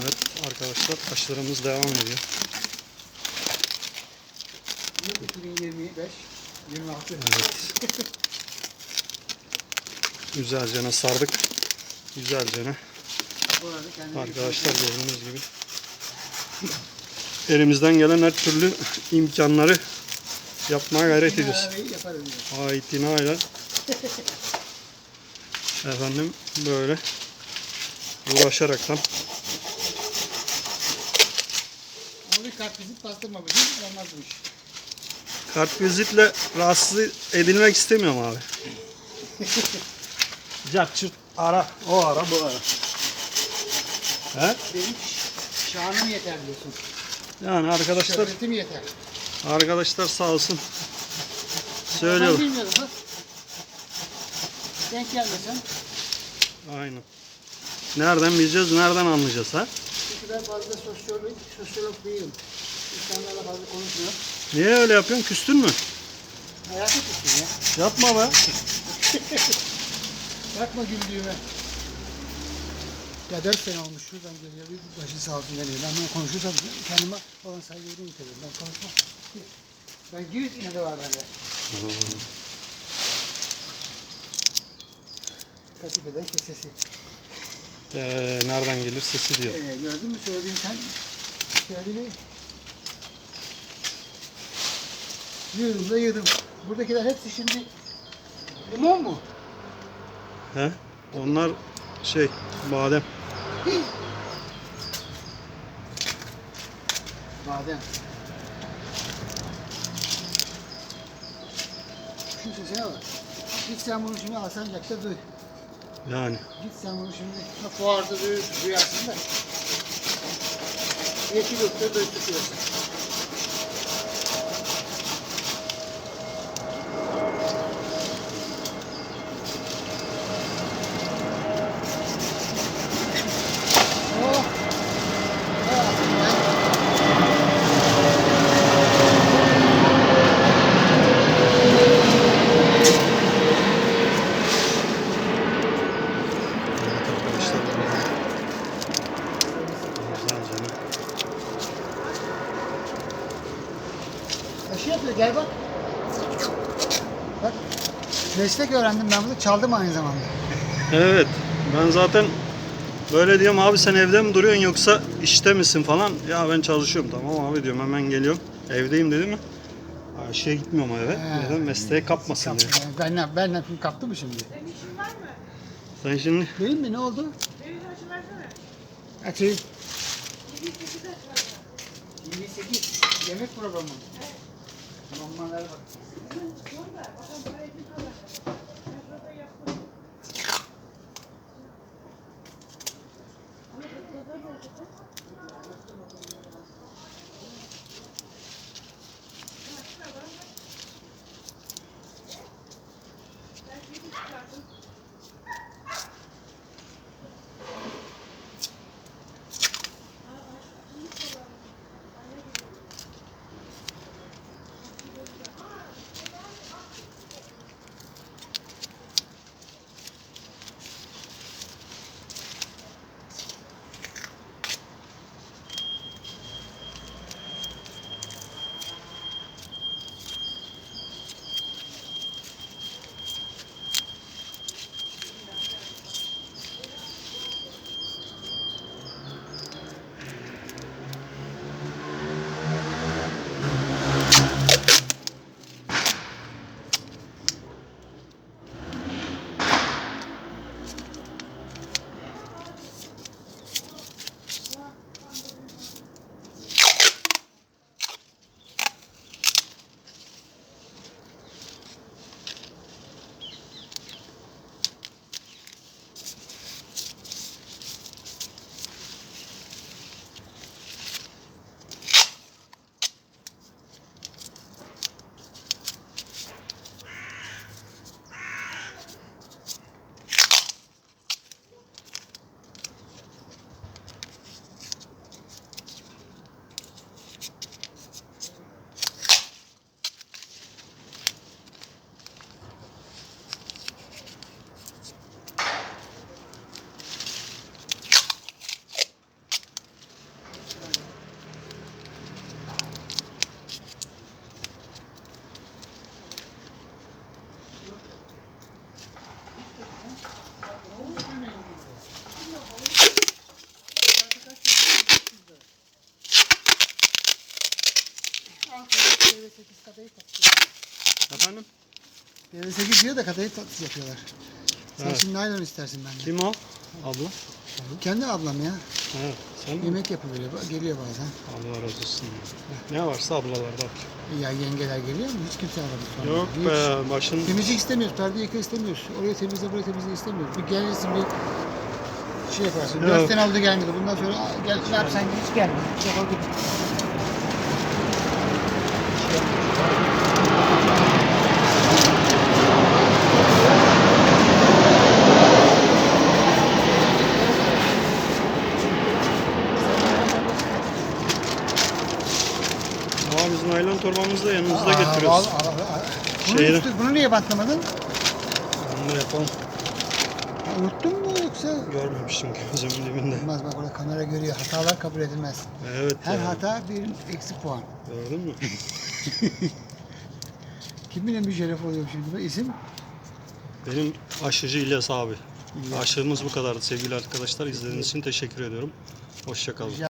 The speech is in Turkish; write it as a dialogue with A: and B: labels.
A: Evet arkadaşlar aşılarımız devam ediyor.
B: Yıl 2025 26
A: Evet. Güzelce sardık. Güzelce
B: Bu arada kendine
A: arkadaşlar gördüğünüz gibi. Elimizden gelen her türlü imkanları yapmaya gayret ediyoruz. Aitinayla efendim böyle uğraşaraktan
B: Ama bir kartvizit bastırmamak için olmaz bu iş.
A: kartvizitle rahatsız edilmek istemiyorum abi. Cart çırt ara o ara bu ara. He?
B: Benim şanım yeter diyorsun.
A: Yani arkadaşlar
B: Şöhretim yeter.
A: arkadaşlar sağ olsun
B: Ben
A: söylüyor.
B: bilmiyorum bak. Denk gelmesen
A: Aynen. Nereden bileceğiz, nereden anlayacağız ha?
B: çünkü ben fazla sosyolog, sosyolog değilim. İnsanlarla fazla konuşmuyorum.
A: Niye öyle yapıyorsun? Küstün mü?
B: Hayata tuttum ya.
A: Yapma be.
B: Bakma güldüğüme. Ya 4 sene olmuş şuradan geliyor. Bir başı sağ olsun geliyor. Ben bunu konuşursam kendime olan saygıyı yitiriyorum. Ben konuşmam. Ben girit yine de var bende. Katifeden kesesi.
A: Ee, nereden gelir sesi diyor.
B: Ee, gördün mü söylediğin sen söylediğini yığdım da yığdım. Buradakiler hepsi şimdi limon mu?
A: He? Onlar şey badem.
B: Badem. Şu sesine bak. Git sen bunu şimdi Alsancak'ta duy.
A: Yani.
B: Git sen bunu şimdi fuarda duy, duyarsın da. Yeşillik'te duy tutuyorsun. Oh. Ah,
A: Evet arkadaşlar. Güzelce.
B: Aşı yapıyor gel bak. Bak. Meslek öğrendim ben bunu çaldım aynı zamanda.
A: Evet. Ben zaten böyle diyorum abi sen evde mi duruyorsun yoksa işte misin falan. Ya ben çalışıyorum tamam abi diyorum hemen geliyorum. Evdeyim dedi mi? Ayşe'ye gitmiyorum eve.
B: He.
A: Neden? Mesleğe kapmasın diye.
B: Kaptım. Ben, ne- ben ne kaptı mı şimdi?
C: Senin işin var mı?
A: Sen şimdi
B: Benim mi ne oldu?
C: Evin açı versene.
B: Açayım.
C: 28 aç versene.
B: 28 yemek programı. Bana bak.
C: Sonra bakalım
B: 8 kadayıf tatlısı.
A: Efendim?
B: Devre 8 diyor da kadayıf tatlısı yapıyorlar. Sen
A: Evet.
B: şimdi naylon istersin benden.
A: Kim o? Abla.
B: Kendi ablam ya.
A: Evet. Sen mi?
B: Yemek yapıveriyor. Geliyor bazen.
A: Allah razı olsun. Ne varsa ablalarda var.
B: Ya yengeler geliyor mu? Hiç kimse almadı şu anda.
A: Yok
B: Hiç.
A: be başın
B: Temizlik istemiyoruz, perde yıka istemiyoruz. Oraya temizle, buraya temizle istemiyoruz. Bir gelirsin bir şey yaparsın.
A: Yok.
B: Dört sene oldu gelmedi. Bundan sonra "Aa, gel ne yapsan hiç gelmedi. Çok oldu.
A: Biz naylon torbamızı da yanımızda
B: Aa,
A: getiriyoruz.
B: vallahi- aa, aa. Bunu,
A: Şeyini-
B: üstü- bunu niye bantlamadın?
A: Bunu yapalım.
B: Unuttun mu yoksa?
A: Görmemiştim gözümün dibinde.
B: Olmaz bak orada kamera görüyor. Hatalar kabul edilmez.
A: Evet
B: Her
A: ya.
B: hata bir eksi puan.
A: Gördün mü?
B: Kiminle bir şeref oluyor şimdi isim?
A: Benim aşıcı İlyas abi.
B: İlyas.
A: Aşığımız bu kadardı sevgili arkadaşlar. İzlediğiniz için teşekkür ediyorum. Hoşçakalın.